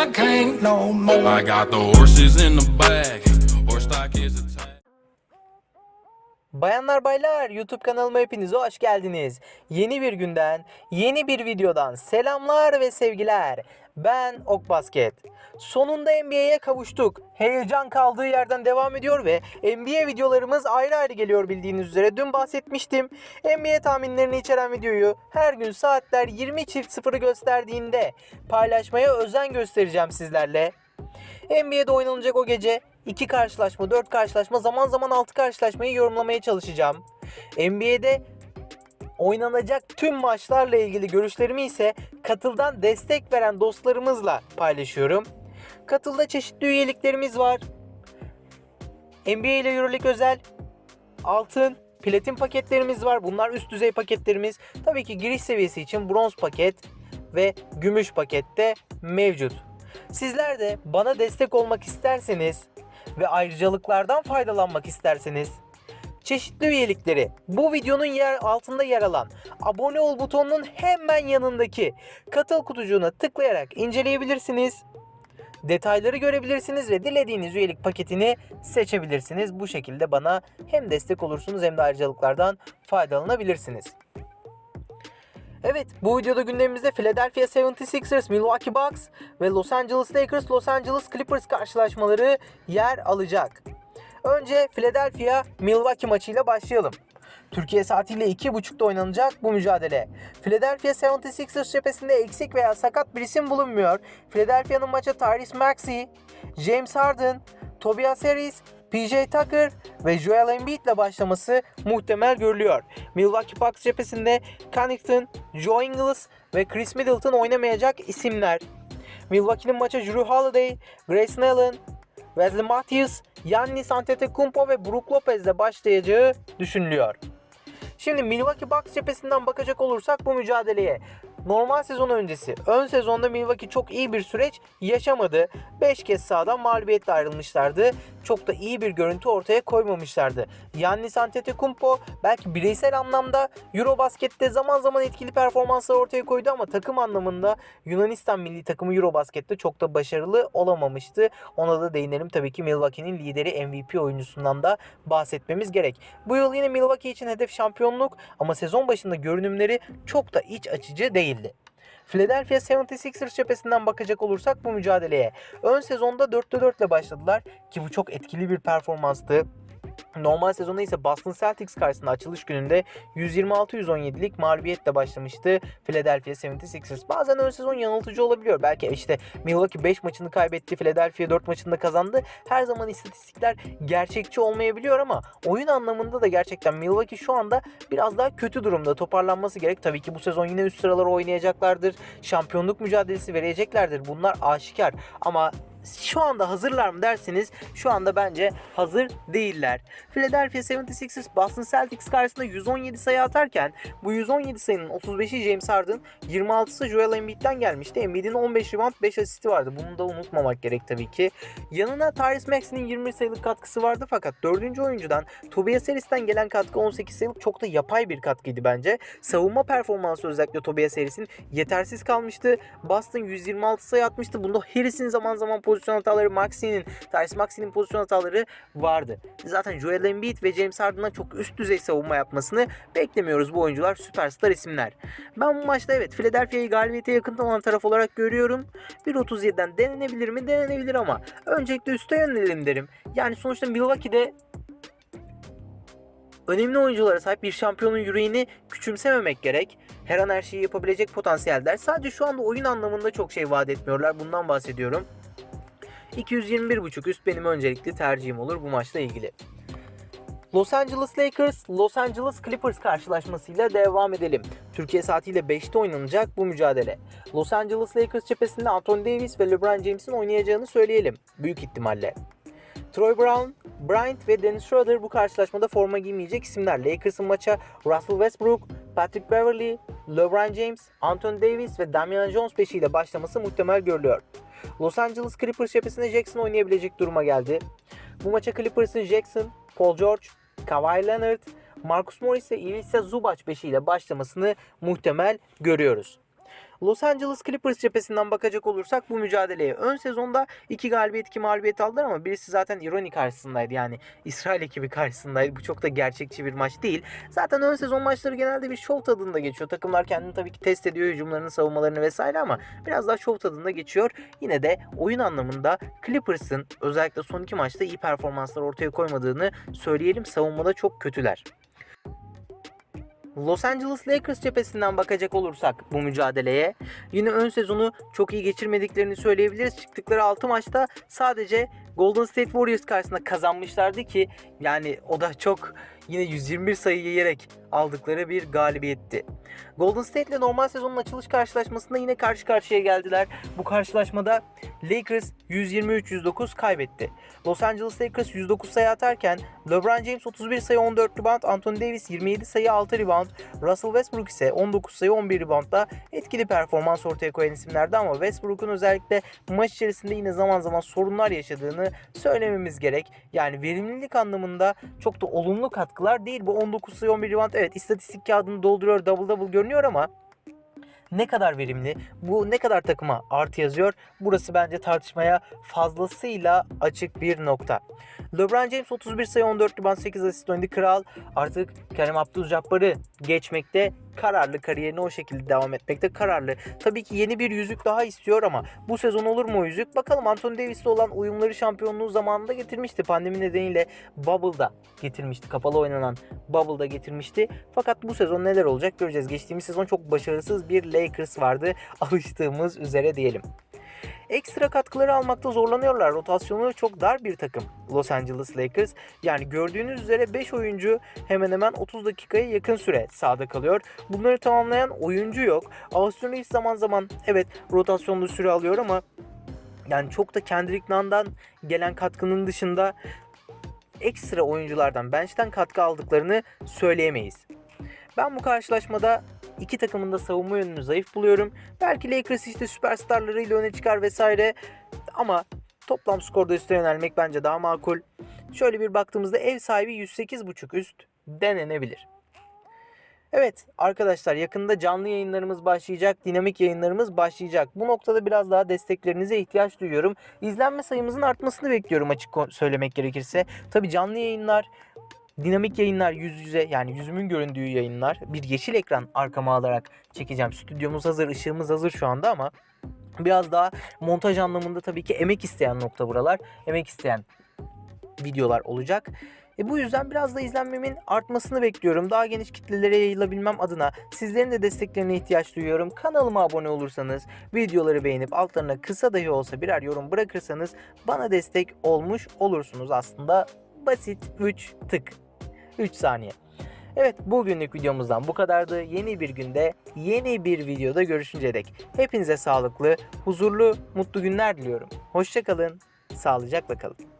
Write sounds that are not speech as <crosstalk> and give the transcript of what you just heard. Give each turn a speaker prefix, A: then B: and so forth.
A: I can't no more. I got the horses in the back. Horse stock is attached.
B: Bayanlar baylar YouTube kanalıma hepiniz hoş geldiniz. Yeni bir günden, yeni bir videodan selamlar ve sevgiler. Ben Ok Basket. Sonunda NBA'ye kavuştuk. Heyecan kaldığı yerden devam ediyor ve NBA videolarımız ayrı ayrı geliyor bildiğiniz üzere. Dün bahsetmiştim. NBA tahminlerini içeren videoyu her gün saatler 20.00'ı gösterdiğinde paylaşmaya özen göstereceğim sizlerle. NBA'de oynanacak o gece 2 karşılaşma, 4 karşılaşma, zaman zaman 6 karşılaşmayı yorumlamaya çalışacağım. NBA'de oynanacak tüm maçlarla ilgili görüşlerimi ise Katıl'dan destek veren dostlarımızla paylaşıyorum. Katıl'da çeşitli üyeliklerimiz var. NBA ile Euroleague özel altın, platin paketlerimiz var. Bunlar üst düzey paketlerimiz. Tabii ki giriş seviyesi için bronz paket ve gümüş pakette mevcut. Sizler de bana destek olmak isterseniz ve ayrıcalıklardan faydalanmak isterseniz çeşitli üyelikleri bu videonun yer altında yer alan abone ol butonunun hemen yanındaki katıl kutucuğuna tıklayarak inceleyebilirsiniz. Detayları görebilirsiniz ve dilediğiniz üyelik paketini seçebilirsiniz. Bu şekilde bana hem destek olursunuz hem de ayrıcalıklardan faydalanabilirsiniz. Evet bu videoda gündemimizde Philadelphia 76ers, Milwaukee Bucks ve Los Angeles Lakers, Los Angeles Clippers karşılaşmaları yer alacak. Önce Philadelphia Milwaukee maçıyla başlayalım. Türkiye saatiyle 2.30'da oynanacak bu mücadele. Philadelphia 76ers cephesinde eksik veya sakat bir isim bulunmuyor. Philadelphia'nın maça Tyrese Maxey, James Harden, Tobias Harris, PJ Tucker ve Joel Embiid ile başlaması muhtemel görülüyor. Milwaukee Bucks cephesinde Connaughton, Joe Ingles ve Chris Middleton oynamayacak isimler. Milwaukee'nin maça Drew Holiday, Grayson Allen, Wesley Matthews, Giannis Antetokounmpo ve Brook Lopez ile başlayacağı düşünülüyor. Şimdi Milwaukee Bucks cephesinden bakacak olursak bu mücadeleye normal sezon öncesi ön sezonda Milwaukee çok iyi bir süreç yaşamadı. 5 kez sahadan mağlubiyetle ayrılmışlardı. Çok da iyi bir görüntü ortaya koymamışlardı. Giannis Antetokounmpo belki bireysel anlamda Eurobasket'te zaman zaman etkili performanslar ortaya koydu ama takım anlamında Yunanistan milli takımı Eurobasket'te çok da başarılı olamamıştı. Ona da değinelim tabii ki Milwaukee'nin lideri MVP oyuncusundan da bahsetmemiz gerek. Bu yıl yine Milwaukee için hedef şampiyonluk ama sezon başında görünümleri çok da iç açıcı değildi. Philadelphia 76ers cephesinden bakacak olursak bu mücadeleye ön sezonda 4'te 4 ile başladılar ki bu çok etkili bir performanstı. Normal sezonda ise Boston Celtics karşısında açılış gününde 126-117'lik mağlubiyetle başlamıştı Philadelphia 76ers. Bazen ön sezon yanıltıcı olabiliyor. Belki işte Milwaukee 5 maçını kaybetti, Philadelphia 4 maçını kazandı. Her zaman istatistikler gerçekçi olmayabiliyor ama oyun anlamında da gerçekten Milwaukee şu anda biraz daha kötü durumda. Toparlanması gerek. Tabii ki bu sezon yine üst sıralara oynayacaklardır. Şampiyonluk mücadelesi vereceklerdir. Bunlar aşikar. Ama şu anda hazırlar mı derseniz şu anda bence hazır değiller. Philadelphia 76ers Boston Celtics karşısında 117 sayı atarken bu 117 sayının 35'i James Harden, 26'sı Joel Embiid'den gelmişti. Embiid'in 15 rebound 5 asisti vardı. Bunu da unutmamak gerek tabii ki. Yanına Tyrese Maxey'nin 20 sayılık katkısı vardı fakat 4. oyuncudan Tobias Harris'ten gelen katkı 18 sayılık çok da yapay bir katkıydı bence. Savunma performansı özellikle Tobias Harris'in yetersiz kalmıştı. Boston 126 sayı atmıştı. Bunda Harris'in zaman zaman pozisyon hataları, Maxey'nin, Tyrese Maxey'nin pozisyon hataları vardı. Zaten Joel Embiid ve James Harden'dan çok üst düzey savunma yapmasını beklemiyoruz. Bu oyuncular süperstar isimler. Ben bu maçta evet Philadelphia'yı galibiyete yakın olan taraf olarak görüyorum. 1.37'den denenebilir mi? Denenebilir ama öncelikle üste yönelelim derim. Yani sonuçta Milwaukee'de önemli oyunculara sahip bir şampiyonun yüreğini küçümsememek gerek. Her an her şeyi yapabilecek potansiyeller. Sadece şu anda oyun anlamında çok şey vaat etmiyorlar. Bundan bahsediyorum. 221.5 üst benim öncelikli tercihim olur bu maçla ilgili. Los Angeles Lakers, Los Angeles Clippers karşılaşmasıyla devam edelim. Türkiye saatiyle 5'te oynanacak bu mücadele. Los Angeles Lakers cephesinde Anthony Davis ve LeBron James'in oynayacağını söyleyelim. Büyük ihtimalle. Troy Brown, Bryant ve Dennis Schroeder bu karşılaşmada forma giymeyecek isimler. Lakers'ın maça Russell Westbrook, Patrick Beverley, LeBron James, Anthony Davis ve Damian Jones peşiyle başlaması muhtemel görülüyor. Los Angeles Clippers cephesinde Jackson oynayabilecek duruma geldi. Bu maça Clippers'ın Jackson, Paul George, Kawhi Leonard, Marcus Morris ve Ivica Zubac beşiyle başlamasını muhtemel görüyoruz. Los Angeles Clippers cephesinden bakacak olursak bu mücadeleye ön sezonda 2 galibiyet 2 mağlubiyet aldılar ama birisi zaten ironi karşısındaydı. Yani İsrail ekibi karşısındaydı. Bu çok da gerçekçi bir maç değil. Zaten ön sezon maçları genelde bir şov tadında geçiyor. Takımlar kendini tabii ki test ediyor hücumlarını, savunmalarını vesaire ama biraz daha şov tadında geçiyor. Yine de oyun anlamında Clippers'ın özellikle son iki maçta iyi performanslar ortaya koymadığını söyleyelim. Savunmada çok kötüler. Los Angeles Lakers cephesinden bakacak olursak bu mücadeleye yine ön sezonu çok iyi geçirmediklerini söyleyebiliriz. Çıktıkları 6 maçta sadece Golden State Warriors karşısında kazanmışlardı ki yani o da çok yine 121 sayı yiyerek aldıkları bir galibiyetti. Golden State ile normal sezonun açılış karşılaşmasında yine karşı karşıya geldiler. Bu karşılaşmada Lakers 123-109 kaybetti. Los Angeles Lakers 109 sayı atarken LeBron James 31 sayı 14 rebound, Anthony Davis 27 sayı 6 rebound, Russell Westbrook ise 19 sayı 11 reboundla etkili performans ortaya koyan isimlerdi ama Westbrook'un özellikle maç içerisinde yine zaman zaman sorunlar yaşadığını söylememiz gerek. Yani verimlilik anlamında çok da olumlu katkılar değil. Bu 19 sayı 11 rebound evet istatistik kağıdını dolduruyor double double görünüyor ama ne kadar verimli, bu ne kadar takıma artı yazıyor. Burası bence tartışmaya fazlasıyla açık bir nokta. LeBron James 31 sayı 14 rebound 8 asist oynadı. Kral artık Kerem Abdul-Jabbar'ı geçmekte kararlı kariyerine o şekilde devam etmekte kararlı. Tabii ki yeni bir yüzük daha istiyor ama bu sezon olur mu o yüzük? Bakalım Anthony Davis'le olan uyumları şampiyonluğu zamanında getirmişti. Pandemi nedeniyle Bubble'da getirmişti. Kapalı oynanan Bubble'da getirmişti. Fakat bu sezon neler olacak göreceğiz. Geçtiğimiz sezon çok başarısız bir Lakers vardı. <laughs> Alıştığımız üzere diyelim. Ekstra katkıları almakta zorlanıyorlar. Rotasyonu çok dar bir takım Los Angeles Lakers. Yani gördüğünüz üzere 5 oyuncu hemen hemen 30 dakikaya yakın süre sahada kalıyor. Bunları tamamlayan oyuncu yok. Austin Reeves zaman zaman evet rotasyonlu süre alıyor ama yani çok da Kendrick Nunn'dan gelen katkının dışında ekstra oyunculardan bench'ten katkı aldıklarını söyleyemeyiz. Ben bu karşılaşmada iki takımın da savunma yönünü zayıf buluyorum. Belki Lakers işte süperstarlarıyla öne çıkar vesaire ama toplam skorda üste yönelmek bence daha makul. Şöyle bir baktığımızda ev sahibi 108.5 üst denenebilir. Evet arkadaşlar yakında canlı yayınlarımız başlayacak, dinamik yayınlarımız başlayacak. Bu noktada biraz daha desteklerinize ihtiyaç duyuyorum. İzlenme sayımızın artmasını bekliyorum açık söylemek gerekirse. Tabi canlı yayınlar, dinamik yayınlar yüz yüze yani yüzümün göründüğü yayınlar. Bir yeşil ekran arkama alarak çekeceğim. Stüdyomuz hazır, ışığımız hazır şu anda ama biraz daha montaj anlamında tabii ki emek isteyen nokta buralar. Emek isteyen videolar olacak. E bu yüzden biraz da izlenmemin artmasını bekliyorum. Daha geniş kitlelere yayılabilmem adına sizlerin de desteklerine ihtiyaç duyuyorum. Kanalıma abone olursanız, videoları beğenip altlarına kısa dahi olsa birer yorum bırakırsanız bana destek olmuş olursunuz. Aslında basit 3 tık. 3 saniye. Evet bugünlük videomuzdan bu kadardı. Yeni bir günde yeni bir videoda görüşünceye dek hepinize sağlıklı, huzurlu, mutlu günler diliyorum. Hoşçakalın, sağlıcakla kalın.